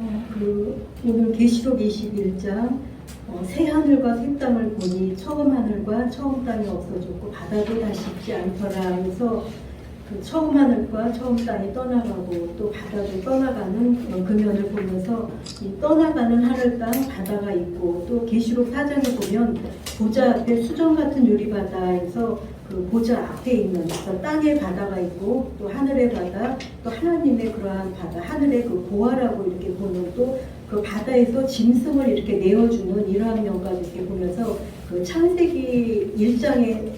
어, 그 오늘 계시록 21장 어, 새 하늘과 새 땅을 보니 처음 하늘과 처음 땅이 없어졌고 바다도 다시 있지 않더라 하면서 그 처음 하늘과 처음 땅이 떠나가고 또 바다도 떠나가는 어, 그 면을 보면서 이 떠나가는 하늘 땅 바다가 있고 또 계시록 4장에 보면 보좌 앞에 수정 같은 유리바다에서 그 보좌 앞에 있는 그래서 땅의 바다가 있고 또 하늘의 바다 또 하나님의 그러한 바다 하늘의 그 보화라고 이렇게 보는 또 그 바다에서 짐승을 이렇게 내어주는 이러한 면까지 이렇게 보면서 그 창세기 1장에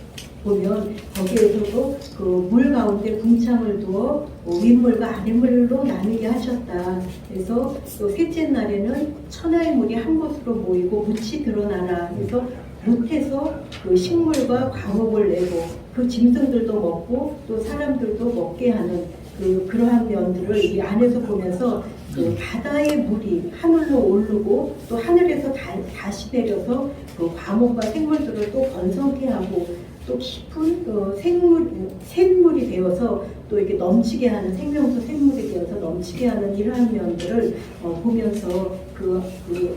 보면 거기에서도 그 물 가운데 궁창을 두어 어, 윗물과 아랫물로 나누게 하셨다. 그래서 또 셋째 날에는 천하의 물이 한 곳으로 모이고 묻이 드러나라. 그래서 묵에서 그 식물과 과목을 내고 그 짐승들도 먹고 또 사람들도 먹게 하는 그 그러한 면들을 이 안에서 보면서 그 바다의 물이 하늘로 오르고 또 하늘에서 다, 다시 내려서 그 과목과 생물들을 또 번성케 하고 또 깊은 그 생물 샘물이 되어서 또 이렇게 넘치게 하는 생명수 생물이 되어서 넘치게 하는 이러한 면들을 어, 보면서 그, 그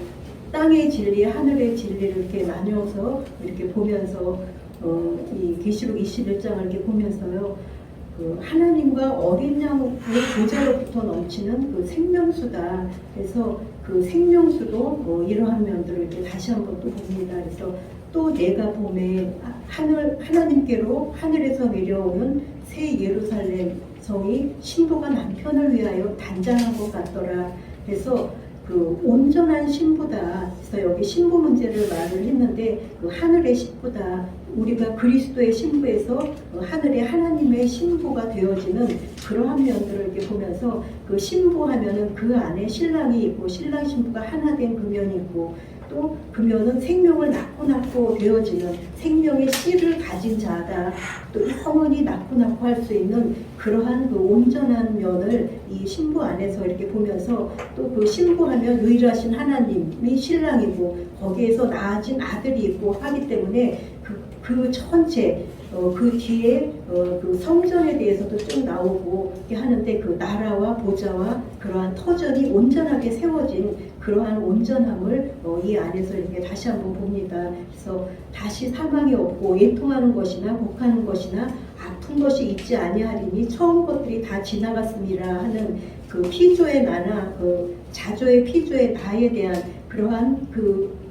땅의 진리, 하늘의 진리를 이렇게 나누어서 이렇게 보면서 어, 이 계시록 21장을 이렇게 보면서요. 그 하나님과 어린 양의 보좌로부터 넘치는 그 생명수다. 그래서 그 생명수도 뭐 이러한 면들을 이렇게 다시 한번 또 봅니다. 그래서 또 내가 봄에 하늘 하나님께로 하늘에서 내려오는 새 예루살렘 성이 신부가 남편을 위하여 단장한 것 같더라. 그래서 그 온전한 신부다. 그래서 여기 신부 문제를 말을 했는데 그 하늘의 신부다. 우리가 그리스도의 신부에서 어, 하늘의 하나님의 신부가 되어지는 그러한 면들을 이렇게 보면서 그 신부하면은 그 안에 신랑이 있고 신랑 신부가 하나 된 그 면이 있고 또 그면은 생명을 낳고 낳고 되어지는 생명의 씨를 가진 자다. 또 영원히 낳고 낳고 할 수 있는 그러한 그 온전한 면을 이 신부 안에서 이렇게 보면서 또 그 신부하면 유일하신 하나님이 신랑이고 거기에서 낳아진 아들이 있고 하기 때문에 그, 그 전체 어, 그 뒤에 어, 그 성전에 대해서도 쭉 나오고 하는데 그 나라와 보좌와 그러한 터전이 온전하게 세워진 그러한 온전함을 어, 이 안에서 이렇게 다시 한번 봅니다. 그래서 다시 사망이 없고 예통하는 것이나 복하는 것이나 아픈 것이 있지 아니하리니 처음 것들이 다 지나갔습니다 하는 그 피조의 나나 그 자조의 피조의 나에 대한 그러한 그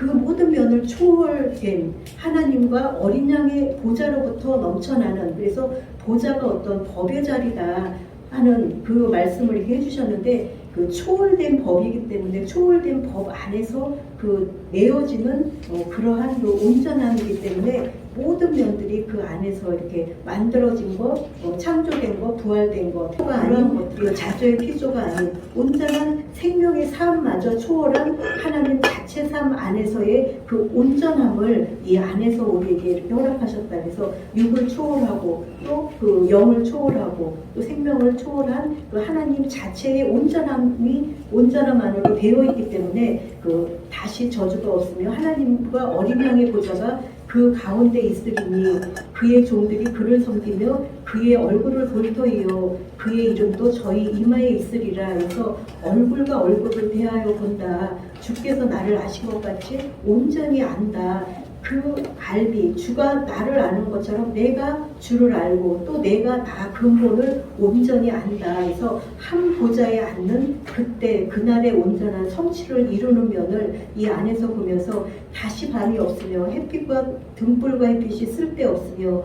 그 모든 면을 초월된 하나님과 어린 양의 보좌로부터 넘쳐나는 그래서 보좌가 어떤 법의 자리다 하는 그 말씀을 이렇게 해주셨는데 그 초월된 법이기 때문에 초월된 법 안에서 그 내어지는 어, 그러한 그 온전함이기 때문에 모든 면들이 그 안에서 이렇게 만들어진 것, 어, 창조된 것, 부활된 것, 표가 아닌 것들이 자조의 피조가 아닌 온전한 생명의 삶마저 초월한 하나님 자체 삶 안에서의 그 온전함을 이 안에서 우리에게 이렇게 허락하셨다. 그래서 육을 초월하고 또 그 영을 초월하고 또 생명을 초월한 그 하나님 자체의 온전함이 온전함 안으로 되어 있기 때문에 그 다시 저주가 없으며 하나님과 어린 양의 보좌가 그 가운데 있으리니 그의 종들이 그를 섬기며 그의 얼굴을 볼 터이요 그의 이름도 저희 이마에 있으리라 해서 얼굴과 얼굴을 대하여 본다. 주께서 나를 아신 것 같이 온전히 안다 그 알비 주가 나를 아는 것처럼 내가 주를 알고 또 내가 나 근본을 온전히 안다 해서 한 보좌에 앉는 그때 그날의 온전한 성취를 이루는 면을 이 안에서 보면서 다시 밤이 없으며 햇빛과 등불과 햇빛이 쓸데없으며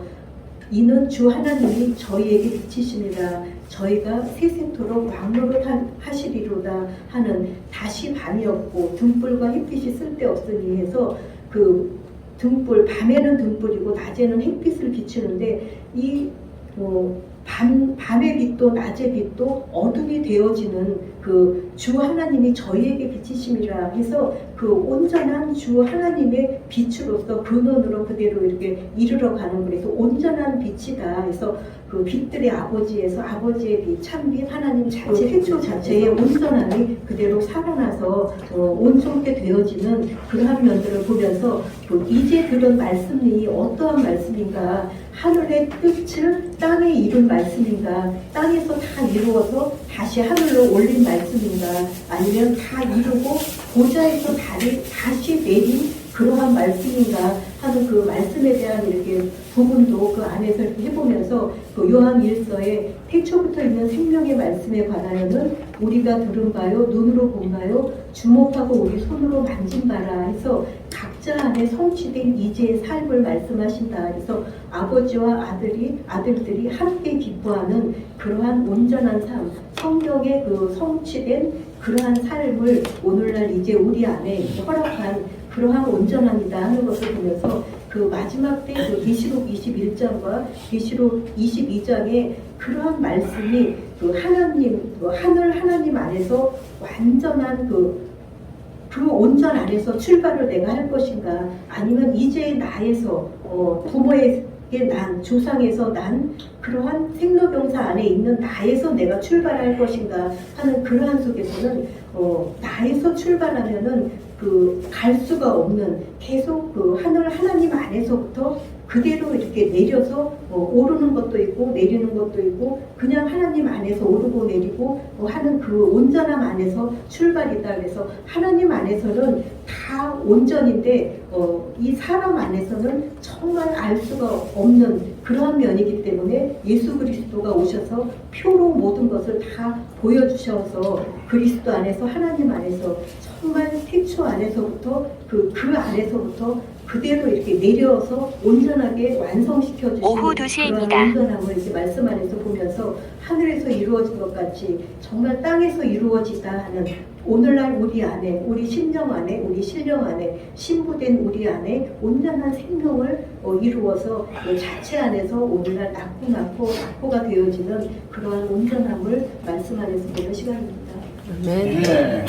이는 주 하나님이 저희에게 비치심이라 저희가 세세토록 왕노릇 하시리로다 하는 다시 밤이 없고 등불과 햇빛이 쓸데없으니 해서 그 등불 밤에는 등불이고 낮에는 햇빛을 비추는데 이 어, 밤, 밤의 빛도 낮의 빛도 어둠이 되어지는 그 주 하나님이 저희에게 비치심이라 해서 그 온전한 주 하나님의 빛으로서 근원으로 그대로 이렇게 이르러 가는 그래서 온전한 빛이다. 그래서 그 빛들의 아버지에서 아버지의 빛, 참빛 하나님 자체 태초 자체의 온전함이 그대로 살아나서 어, 온전하게 되어지는 그러한 면들을 보면서 그 이제 들은 말씀이 어떠한 말씀인가? 하늘의 뜻을 땅에 이룬 말씀인가? 땅에서 다 이루어서 다시 하늘로 올린 말씀인가? 아니면 다 이루고 보좌에서 다시 내린 그러한 말씀인가 하는 그 말씀에 대한 이렇게 부분도 그 안에서 이렇게 해보면서 그 요한 일서에 태초부터 있는 생명의 말씀에 관하여는 우리가 들은 바요 눈으로 본 바요 주목하고 우리 손으로 만진 바라 해서 각자 안에 성취된 이제의 삶을 말씀하신다. 그래서 아버지와 아들이 아들들이 함께 기뻐하는 그러한 온전한 삶, 성경의 그 성취된 그러한 삶을 오늘날 이제 우리 안에 허락한 그러한 온전함이다 하는 것을 보면서 그 마지막 때 그 계시록 21장과 계시록 22장에 그러한 말씀이 그 하나님 그 하늘 하나님 안에서 완전한 그 그 온전 안에서 출발을 내가 할 것인가? 아니면 이제 나에서 어, 부모에게 난 조상에서 난 그러한 생로병사 안에 있는 나에서 내가 출발할 것인가? 하는 그러한 속에서는 어, 나에서 출발하면은 그 갈 수가 없는 계속 그 하늘 하나님 안에서부터 그대로 이렇게 내려서 어, 오르는 것도 있고 내리는 것도 있고 그냥 하나님 안에서 오르고 내리고 어, 하는 그 온전함 안에서 출발이다. 그래서 하나님 안에서는 다 온전인데 어, 이 사람 안에서는 정말 알 수가 없는 그러한 면이기 때문에 예수 그리스도가 오셔서 표로 모든 것을 다 보여주셔서 그리스도 안에서 하나님 안에서 정말 태초 안에서부터 그, 그 안에서부터 그대로 이렇게 내려서 온전하게 완성시켜 주시는 오후 2시입니다. 그런 온전함을 이렇게 말씀 안에서 보면서 하늘에서 이루어진 것 같이 정말 땅에서 이루어지다 하는 오늘날 우리 안에 우리 심령 안에 우리 신령 안에 신부된 우리 안에 온전한 생명을 어, 이루어서 그 자체 안에서 오늘날 낳고 낳고 낳고가 되어지는 그러한 온전함을 말씀 안에서 보는 시간입니다. 아멘. 네.